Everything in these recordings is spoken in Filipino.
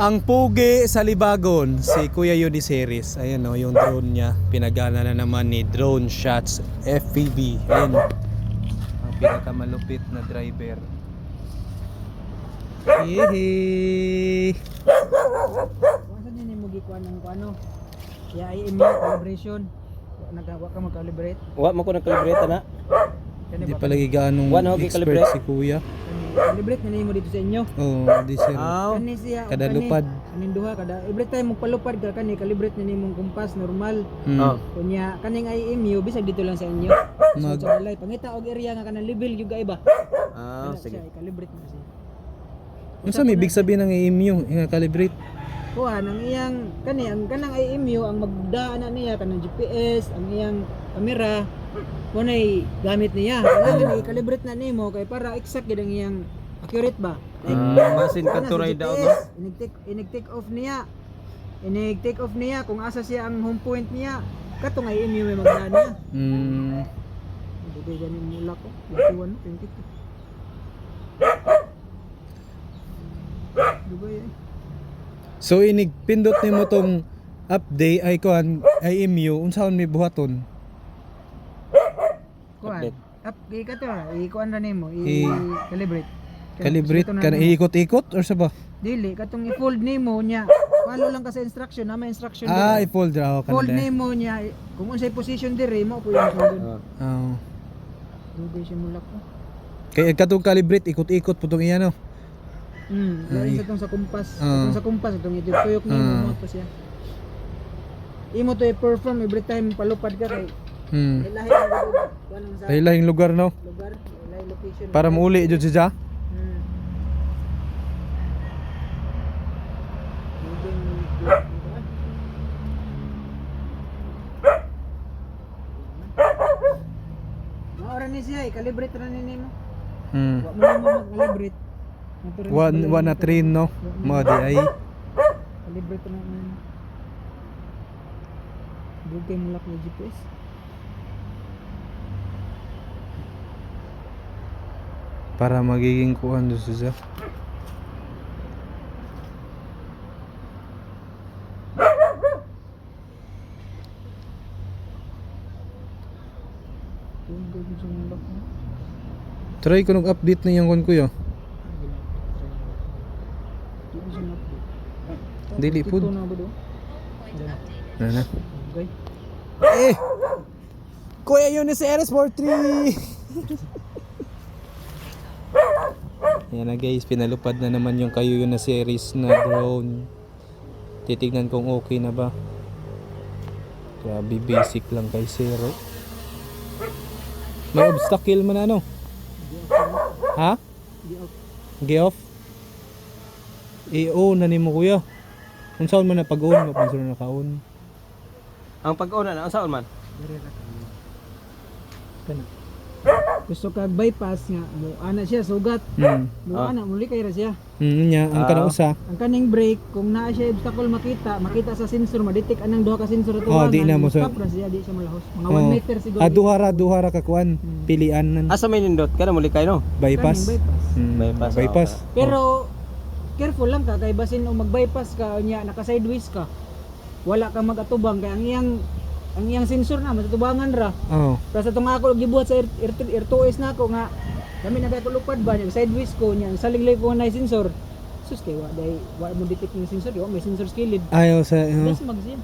Ang pugi sa Libagon, si Kuya Yudi Series. Ayan o, yung drone niya. Pinagana na naman ni Drone Shots FPV. Ayan. Ang pinakamalupit na driver. Kung saan yun mo gikuan ng ano? Ya ay email calibration. Nagawa ka mag-calibrate. Wa mo ko nag-calibrate na. Hindi ba? pala ganong One hockey expert calibrate? si Kuya. Calibrate na nimo dito sa inyo. Oo, di sir. Aw. Kani siya Kada kani- lupad. Kaning duha kada every time magpalupad ka kani calibrate na nimong kumpas normal. Mm. Oh. Kunya kaning IMU bisag dito lang sa inyo. Mag- So, sa balay pangita og area nga kanang level yung iba. Ah, Kana sige. siya i-calibrate na siya. Ano sa may big sabihin ng EMU? Yung calibrate? Kuha nang iyang kani ang kanang IMU ang magdaan na niya kanang GPS, ang iyang kamera kunay gamit niya. Kailangan i-calibrate na nimo kay para exact gid ang iyang accurate ba. Like, Ah, masin ka to ride out, GPS, Inig-take inig-take off niya. Inig-take off niya kung asa siya ang home point niya. Kato nga IMU may magdaan niya. Mm. Dugay ganin mula ko. 21, 22. Dugay eh. So inig pindot nimo tong update ay kuan ay EMU unsaon may buhaton? Kuan. Update. Up, i kato ra, i-kuan ra nimo, I- i-calibrate. Kaya Calibrate gusto na iikot-ikot or sa ba? Dili, katong i-fold nimo niya. Follow lang ka sa instruction, na may instruction Ah, dito. i-fold ra ako Fold kanila. nimo niya, kung unsay position diri mo po yung fold. Ah. Oh. Dugay siya mula ko. Kay katong calibrate ikot-ikot putong iya no. Hmm, lain sa tong sa kumpas. Ah. Itong sa kumpas itong ituyok nimo Ah. mo pa siya. Imo to i-perform every time palupad ka kay Hmm. Lahing lugar no lugar, ilahi location. para mauli jud siya. Hmm. Moving- Maora ni siya, i-calibrate ra ni nimo. Hmm. Wa mo mo. Natural Wa wa na train no. Mo di ay Calibrate na. Bugay mo lang yung GPS. Para magiging kuan do siya. Bugay mo sa. Try ko nag update na yung kon siya na-update. Dili pud. na? Na. Eh! Kuya yun si RS43! Yan na guys, pinalupad na naman yung kayo yun na series na drone. Titignan kung okay na ba. Grabe, basic lang kay Zero. May obstacle man ano? Ha? Di off. Gi-off? I-on na ni mo kuya. Kung saan man na pag-on, kung saan na naka-on. Ang pag-una na, ang saan man? Kana. Gusto kag bypass nga mo ana siya sugat. Hmm. Mo Ah. ana muli kay ra siya. Hmm, niya, ang Ah. kana usa. Ang kaning brake kung naa siya obstacle makita, makita sa sensor, ma-detect anang duha ka sensor ato. Oh, di na mo sa- Stop ra siya, di siya malahos. Mga Oh. 1 meter siguro. Ah, duhara, duhara ka kuan. Hmm. Pilian nan. Asa may nindot? Kana muli kay no? Bypass. Kaning bypass. Hmm, Bypass, bypass. Pero careful lang ka kay basin o mag-bypass ka nya naka sideways ka. Wala ka magatubang kay ang iyang ang iyang sensor na matatubangan ra. Oh. Tapos itong ako gibuhat sa air, air, air 2S na ako nga kami na kay lupad ba nya sideways ko nya saling ko na sensor. Sus kay wa dai wa mo detect yung sensor, di wa may sensor skilled. Ayaw sa uh, Yes magsin.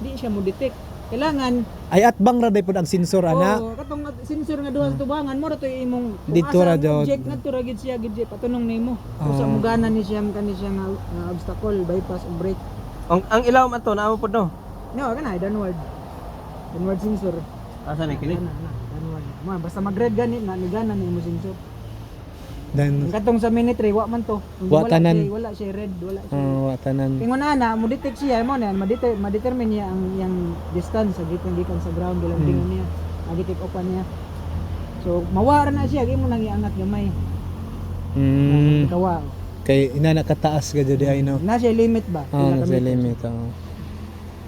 Di siya mo detect. Kailangan ay atbang ra day pud ang sensor ana. Oh, katong at- sensor nga duha sa tubangan mo ra to imong Dito ra daw. object nga to ra gid siya gid patunong nimo. Kung sa Oh. mugana ni siya kani siya nga, nga obstacle bypass o brake. Ang, ang ilaw man to, naamo pod no? No, kana downward. Downward sensor. Asa kini? Na, downward. Ma basta mag-red gani na ni gana ni mo sensor. Ang Dan katong sa minute wa man to. Wa wala tanan. siya, wala siya red, wala siya. oh, tanan. Kung na na mo detect siya mo na ma-deter ma-determine niya ang yang distance sa gikan gikan sa ground gilang Hmm. niya. Agi take off niya. So mawara na siya, gimo nang iangat gamay. Hmm. Kawa. Kay ina nakataas ka jud ay no. Na siya limit ba? Oh, nasa meters? limit. Oh.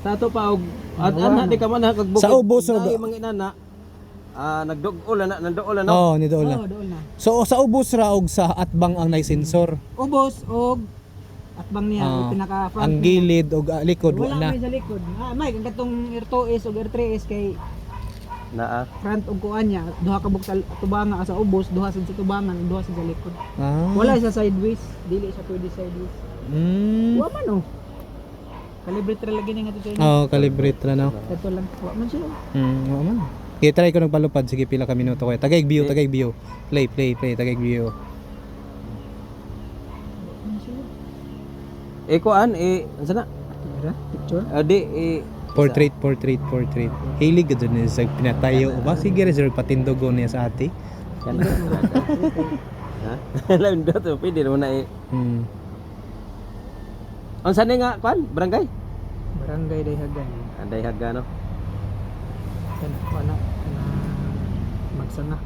Sa to pa og at ana na. di ka man ha kagbukid. Sa ubos, og- mga inana. Ah, nagdugol na, nagdugol na. Oh, ni doon Oo, na. doon na. So sa ubos ra og sa atbang ang nay sensor. Ubos og at bang niya Ah, yung pinaka front ang niya. gilid o ah, likod wala wala. may sa likod ah may ang katong Air 2S ug Air 3S kay Naa. front ug kuan niya duha ka buktal tubangan sa ubos duha sad sa tubangan duha sad sa likod Ah. wala siya sideways dili siya pwede sideways Mm. wa man oh calibrate ra lagi ni nga to siya Oh, calibrate ra no. ito lang wa man siya Mm, wala man. Okay, try ko nagpalupad. Sige, pila ka minuto ko. Tagaig view, tagaig view. Play, play, play, tagaig view. Eh kuan eh unsa na? Picture Adi eh Portrait, portrait, portrait. Hilig ka dun sa pinatayo. O ba? Sige, reserve patindogo niya sa ate. kana. Ha? Lain do to pwede mo na eh. Hmm. Unsa ni nga kuan? Barangay? barangay Dayhagan Anday haga no. kana wala kana magsanga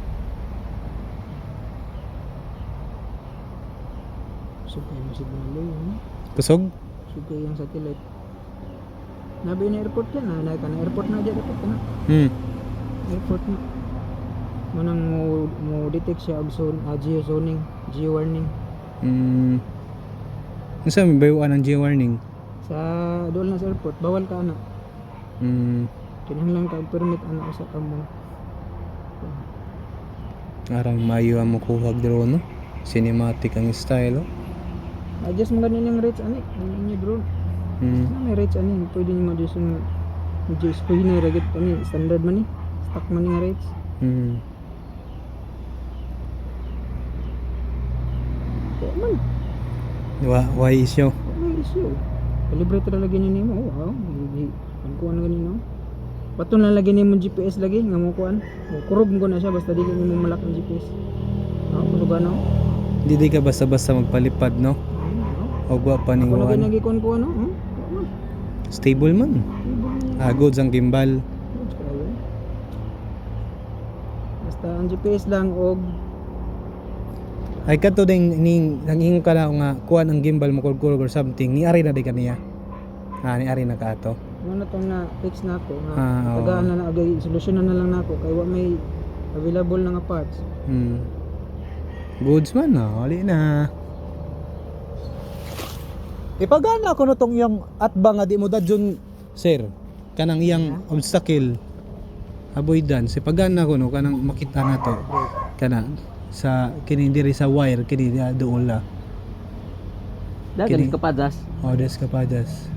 Sugay mo signal yun. Kusog? Sugay yung satellite. Nabi na airport yan, na na kana airport na dyan airport na. Hmm. Airport na. Manang mo, mo detect siya og zone, ah, geo zoning, geo warning. Hmm. Ano sa may bayuan ng G-warning? Sa doon na sa airport, bawal ka ana. Hmm. Kinahanglan ka permit ana usa ka mo. Arang mayo ang mukuhag drone, no? Cinematic ang style, oh. Adjust mo ganin yung rates ani, ang inyo drone. Hmm. Ano may rates ani, pwede niyo ma-adjust yung medyo speed na ragit ani, standard man ni. Stock man ni nga rates. Hmm. Wa man, Wa, why issue? wa may issue. Calibrate ra lagi ni mo. Oh, hindi kan kuan na ganino. Baton lang lagi nimo GPS lagi nga mo kuan. O, Kurog mo na siya basta dili nimo malak ang GPS. Ah, kusugan no. Hindi di ka basta-basta magpalipad, no? O gwa pa ning Ako lagi nagikon ko ano? Hmm? Wa. Stable man. Niya. Ah, goods ang gimbal. Basta ang GPS lang og Ay kato ding ning nanging ka na nga kuan ang gimbal mo kulkulog or something ni ari na di kaniya. Ah, ni ari na ka ato. ano tong na fix na ako nga Ah, tagaan na na agay solusyonan na lang nako kay wa may available na nga parts. Hmm. Goods man na, wali na. Ipagana ko no tong iyang atba nga di mo dadyon sir. Kanang iyang obstacle avoidance ipagana ko no kanang makita na to kana sa kini diri sa wire kini uh, doon la Dagan Kini- ka padas. oh des kapadas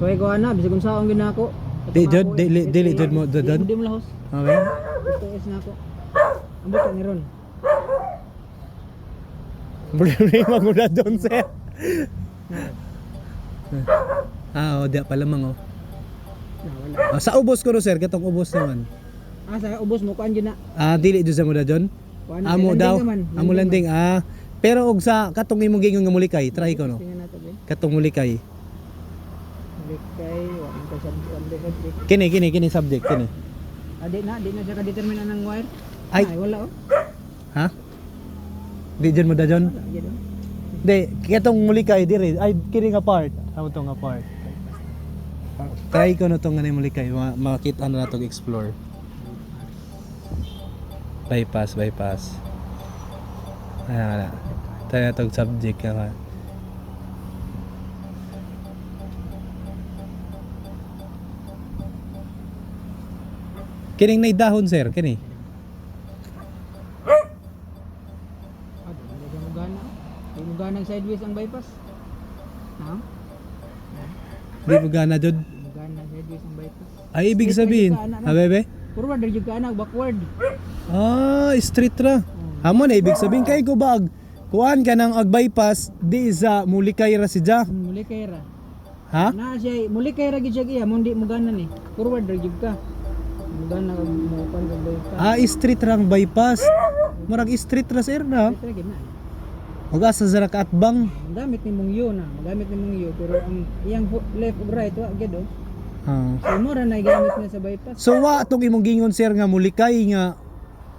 So ay ko ana bisag unsa akong ginako. Di, jud, dili- dili, jud mo, jud. Hindi mo lahos. okay GPS na ako. Ambot ka ni ron. problema mo na doon sir ah oh di pala mang oh Na wala. Ah, sa ubos ko no sir katong ubos naman Ah sa ubos mo kuan gyud na. ah dili jud sa mo na John Kuan amo landing daw naman, amo landing ah pero og sa katong imong gingon nga mulikay try ko no Tingnan nato ba. katong mulikay Balik kay wa man ka sa subject. kini kini kini subject kini Adi na, di na siya ka-determine ng wire. Ay. Ay wala oh. ha di jud mo da John Wala gyud oh. Di, katong mulikay diri, ay kini nga part. Amo to nga part. Try ko na to nga ni mulikay, ma makita na nato explore. Bypass, bypass. Ayan na. Try na tong subject ka. Kining nay dahon sir, kini. Ah, di na mo gana. Sideways ang bypass. Ha? Di mo gana jud. Di mo gana sideways ang bypass. Ay ibig sabihin, ha bebe? Forward ra jud ka ana, backward. Ah, street ra. Amo na ibig sabihin kay ko bag. Kuan ka nang ag bypass di sa mulikay ra si Ja. Hmm, Muli kay ra. Ha? Na siya muli kay ra gid siya iya, mo di mo gana ni. Forward ra jud ka. Ka mo pan ka bypass. Ah, street rang bypass. Murag street ra sir na. Straight ra gid na. Ug asa sa ka atbang. Magamit ni mong yo na, magamit ni mong yo pero ang iyang left ug right wa gid oh. Ah. So mo ra na gamit na sa bypass. So wa tong imong gingon sir nga mulikay nga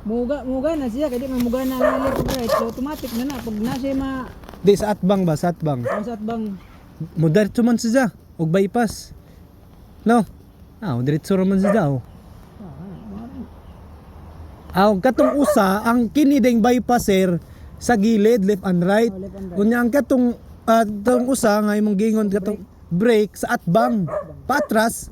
Muga muga na siya kay di man muga na ang left right. So automatic na na pag na siya ma di sa atbang ba sa atbang. ang sa bang Mo diretso man si Ja ug bypass. No. Ah, diretso ra man si Ja. oh. Ah, katong usa ang kini ding bypass sir sa gilid left and right. oh, left and right. Kunya ang katong ah, tong usa nga imong gingon katong brake sa atbang patras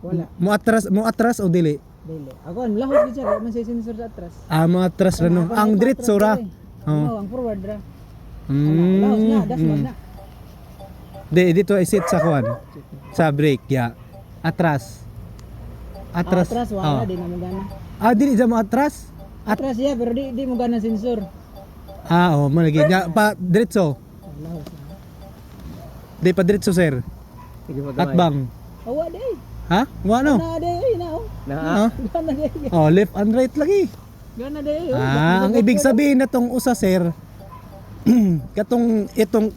Wala. mo atras mo atras o dili Dili. Ako ang lahos gid siya, man siya sensor sa atras. ah mo atras ra no ang diretso ra oh Oo, ang forward ra. mm, Lahos na, dashboard mm. na. di dito ay sit sa kuan sa brake ya atras atras Atras oh. wala di na mo gana. ah dili sa mo atras Atras ya, pero di di mo gana sensor. ah oh mo lagi nga pa diretso di pa diretso sir atbang Awa day. ha mo ano Gana day, ay na oh. Na. Ah? Gana day. oh left and right lagi Gana day. oh. Ah, ang ibig sabihin na tong usa sir, katong itong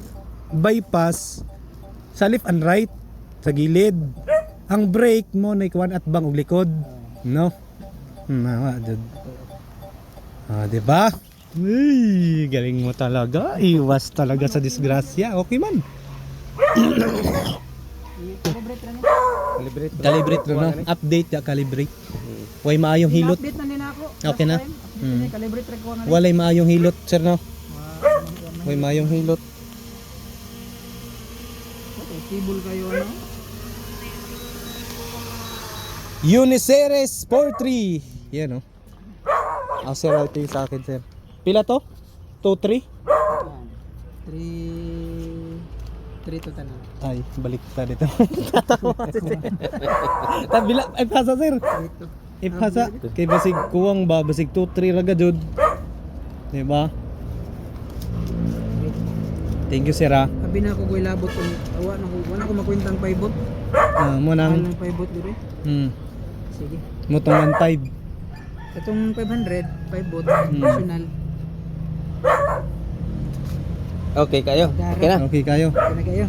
bypass sa left and right sa gilid. Ang brake mo na ikuan at bang og likod, no? Hmm, ah, jud. Ah, di ba? Ay, galing mo talaga. Iwas talaga sa disgrasya. Okay man. Calibrate. Calibrate. Ro no. Update ya calibrate. Way maayong hilot. Update na nila ako. Okay na? Mm. na, Calibrate ra ko nga. Walay maayong hilot, sir no. Way maayong hilot. Stable kayo ano. Uniceres 43. Yan oh. Ah, sir, sa akin, sir. Pila to? 2, 3? Yan. 3 3 to tanan. Ay, balik ta dito. Tabila, ay pasa sir. 3 to. Ipasa. Kay basig kuwang ba, basig 2, 3 raga jud. Diba? Thank you, sir ah. Sabi na ako ko ilabot ko. Awa na ko, wala ko makwentang paibot. Ah, mo nang, ng paibot dire. hmm, Sige. mo tong 1.5. Itong 500, paibot, Hmm. optional. Okay kayo. Okay na. Okay kayo. Kaya kayo.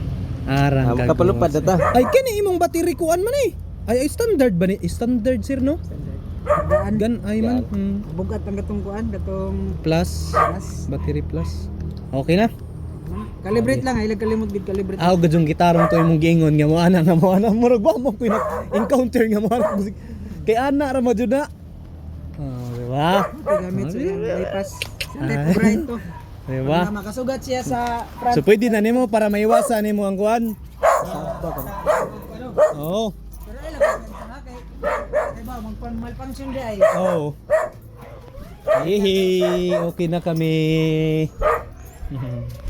Arang Ah, Makapalupad na ta. Ay, kini imong battery kuan man eh. Ay, ay standard ba ni? Standard sir no? Standard. Daan. Gan ay man. Hmm. Bugat ang gatong kuan, gatong Plus, plus. battery plus. Okay na. Calibrate lang, ay kalimot gid calibrate. Ako gajong gitarong to imong giingon nga mo ana nga mo ana murag ba mo ko encounter nga mo ana kay ana ra mo jud na. Oh, di ba? Gamit sa bypass. Sa Ah. left right to. Di ba? Para makasugat siya sa front. So pwede na nimo para maiwasan nimo ang kuan. Oo. Pero ay lang ha kay kay ba magpan malfunction di ay. Oo. Hihi, okay na kami.